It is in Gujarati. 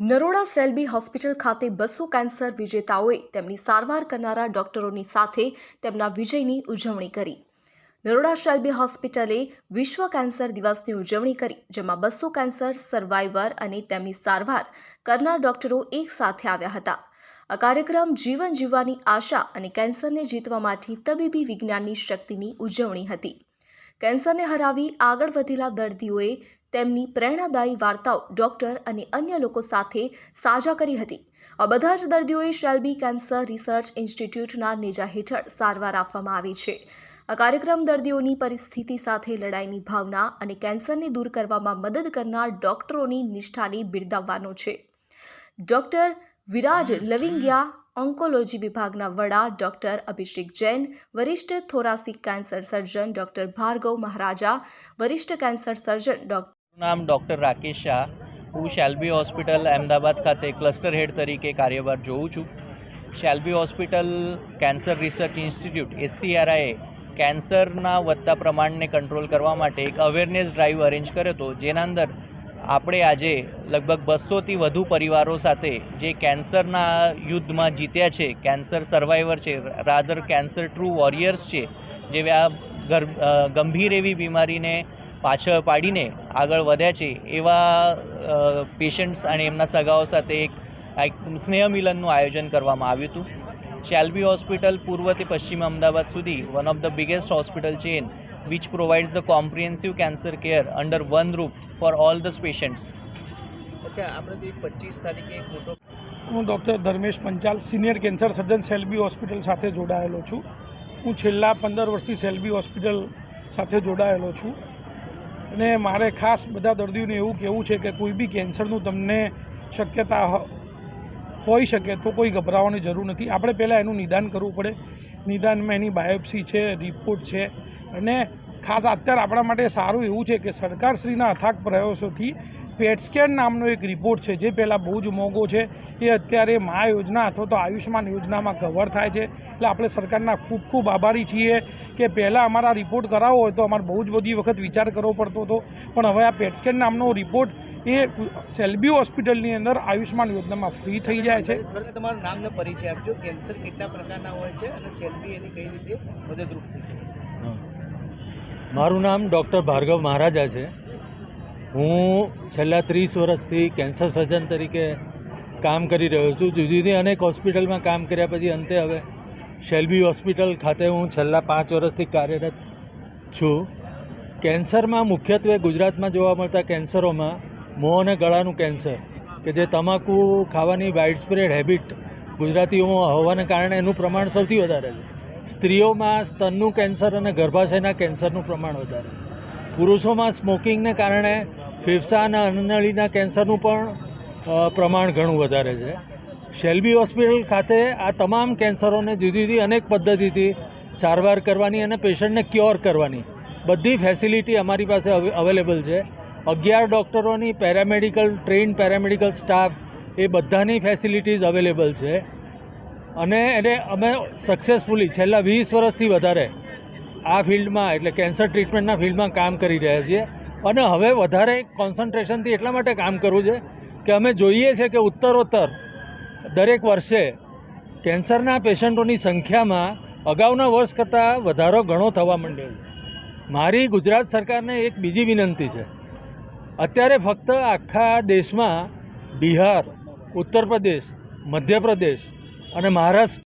નરોડા સેલ્બી હોસ્પિટલ ખાતે બસો કેન્સર વિજેતાઓએ તેમની સારવાર કરનારા ડોક્ટરોની સાથે તેમના વિજયની ઉજવણી કરી. નરોડા શેલ્બી હોસ્પિટલે વિશ્વ કેન્સર દિવસની ઉજવણી કરી, જેમાં બસો કેન્સર સર્વાઈવર અને તેમની સારવાર કરનાર ડોક્ટરો એક સાથે આવ્યા હતા. આ કાર્યક્રમ જીવન જીવવાની આશા અને કેન્સરને જીતવા માટે તબીબી વિજ્ઞાનની શક્તિની ઉજવણી હતી. કેન્સરને હરાવી આગળ વધેલા દર્દીઓએ તેમની પ્રેરણાદાયી વાર્તાઓ ડોક્ટર અને અન્ય લોકો સાથે સાજા કરી હતી. આ બધા જ દર્દીઓએ શેલ્બી કેન્સર રિસર્ચ ઇન્સ્ટિટ્યૂટના નેજા હેઠળ સારવાર આપવામાં આવી છે. આ કાર્યક્રમ દર્દીઓની પરિસ્થિતિ સાથે લડાઈની ભાવના અને કેન્સરને દૂર કરવામાં મદદ કરનાર ડોક્ટરોની નિષ્ઠાને બિરદાવવાનો છે. ડોક્ટર વિરાજ લવિંગિયા, ઓન્કોલોજી વિભાગના વડા ડોક્ટર અભિષેક જૈન, વરિષ્ઠ thoracic cancer surgeon doctor Bhargav Maharaja, વરિષ્ઠ કેન્સર સર્જન ડોક્ટર નામ ડૉક્ટર રાકેશ શાહ. હું શેલ્બી હોસ્પિટલ અમદાવાદ ખાતે ક્લસ્ટર હેડ તરીકે કાર્યભાર જોઉં છું. Shalby hospital cancer research institute એસસીઆરઆઈએ કેન્સરના વધતા પ્રમાણને કંટ્રોલ કરવા માટે એક અવેરનેસ ડ્રાઈવ અરેન્જ કર્યો હતો, જેના અંદર આપણે આજે લગભગ બસોથી વધુ પરિવારો સાથે જે કેન્સરના યુદ્ધમાં જીત્યા છે, કેન્સર સર્વાઈવર છે, રાધર કેન્સર ટ્રુ વોરિયર્સ છે, જે આ ગંભીર એવી બીમારીને પાછળ પાડીને આગળ વધ્યા છે એવા પેશન્ટ્સ અને એમના સગાઓ સાથે એક સ્નેહ મિલનનું આયોજન કરવામાં આવ્યું હતું. શેલ્બી હોસ્પિટલ પૂર્વથી પશ્ચિમ અમદાવાદ સુધી one of the biggest hospital chain which provides the comprehensive cancer care under one roof for all the patients અચ્છા આપણે તો પચીસ તારીખે એક મોટો હું doctor Dharmesh Panchal senior cancer surgeon Shalby hospital સાથે જોડાયેલો છું. હું છેલ્લા પંદર વર્ષથી સેલ્બી હોસ્પિટલ સાથે જોડાયેલો છું. અને મારે ખાસ બધા દર્દીઓને એવું કહેવું છે કે કોઈ બી કેન્સરનું તમને શક્યતા હોઈ શકે તો કોઈ ગભરાવાની જરૂર નથી. આપણે પહેલાં એનું નિદાન કરવું પડે. નિદાનમાં એની બાયોપ્સી છે, રિપોર્ટ છે અને ખાસ અત્યારે આપણા માટે સારું એવું છે કે સરકારશ્રીના અથાગ પ્રયાસોથી પેટ સ્કેન નામનો એક રિપોર્ટ છે જે પહેલાં બહુ જ મોંઘો છે. એ અત્યારે મા યોજના અથવા તો આયુષ્યમાન યોજનામાં કવર થાય છે. એટલે આપણે સરકારના ખૂબ ખૂબ આભારી છીએ કે પહેલાં અમારા રિપોર્ટ કરાવવો હોય તો અમારે બહુ જ બધી વખત વિચાર કરવો પડતો હતો. પણ હવે આ પેટસ્કેન નામનો રિપોર્ટ એ સેલ્બી હોસ્પિટલની અંદર આયુષ્યમાન યોજનામાં ફ્રી થઈ જાય છે. તમારું નામ ને પરિચય આપજો. કેન્સર કેટલા પ્રકારના હોય છે અને સેલ્બી એની કઈ રીતે મદદરૂપ થઈ છે? મારું નામ ડૉક્ટર ભાર્ગવ મહારાજા છે. હું છેલ્લા ત્રીસ વર્ષથી કેન્સર સર્જન તરીકે કામ કરી રહ્યો છું. જુદી જુદી અનેક હોસ્પિટલમાં કામ કર્યા પછી અંતે હવે શેલ્બી હોસ્પિટલ ખાતે હું છેલ્લા પાંચ વર્ષથી કાર્યરત છું. કેન્સરમાં મુખ્યત્વે ગુજરાતમાં જોવા મળતા કેન્સરોમાં મોં અને ગળાનું કેન્સર, કે જે તમાકુ ખાવાની વાઇડ સ્પ્રેડ હેબિટ ગુજરાતીઓમાં હોવાને કારણે એનું પ્રમાણ સૌથી વધારે છે. સ્ત્રીઓમાં સ્તનનું કેન્સર અને ગર્ભાશયના કેન્સરનું પ્રમાણ વધારે પુરુષોમાં સ્મોકિંગને કારણે ફેફસા અને અન્નનળીના કેન્સરનું પણ પ્રમાણ ઘણું વધારે છે. શેલ્બી હોસ્પિટલ ખાતે આ તમામ કેન્સરોને જુદી જુદી અનેક પદ્ધતિથી સારવાર કરવાની અને પેશન્ટને ક્યોર કરવાની બધી ફેસિલિટી અમારી પાસે અવેલેબલ છે. અગિયાર ડૉક્ટરોની પેરામેડિકલ ટ્રેન, પેરામેડિકલ સ્ટાફ એ બધાની ફેસિલિટીઝ અવેલેબલ છે. અને એને અમે સક્સેસફુલી છેલ્લા વીસ વર્ષથી વધારે આ ફિલ્ડમાં, એટલે કેન્સર ટ્રીટમેન્ટના ફિલ્ડમાં કામ કરી રહ્યા છીએ. અને હવે વધારે કોન્સન્ટ્રેશનથી એટલા માટે કામ કરવું છે કે અમે જોઈએ છે કે ઉત્તરોત્તર દરેક વર્ષે કેન્સરના પેશન્ટોની સંખ્યામાં અગાઉના વર્ષ કરતાં વધારો ઘણો થવા માંડ્યો છે. મારી ગુજરાત સરકારને એક બીજી વિનંતી છે. અત્યારે ફક્ત આખા દેશમાં બિહાર, ઉત્તર પ્રદેશ મધ્યપ્રદેશ અને મહારાષ્ટ્ર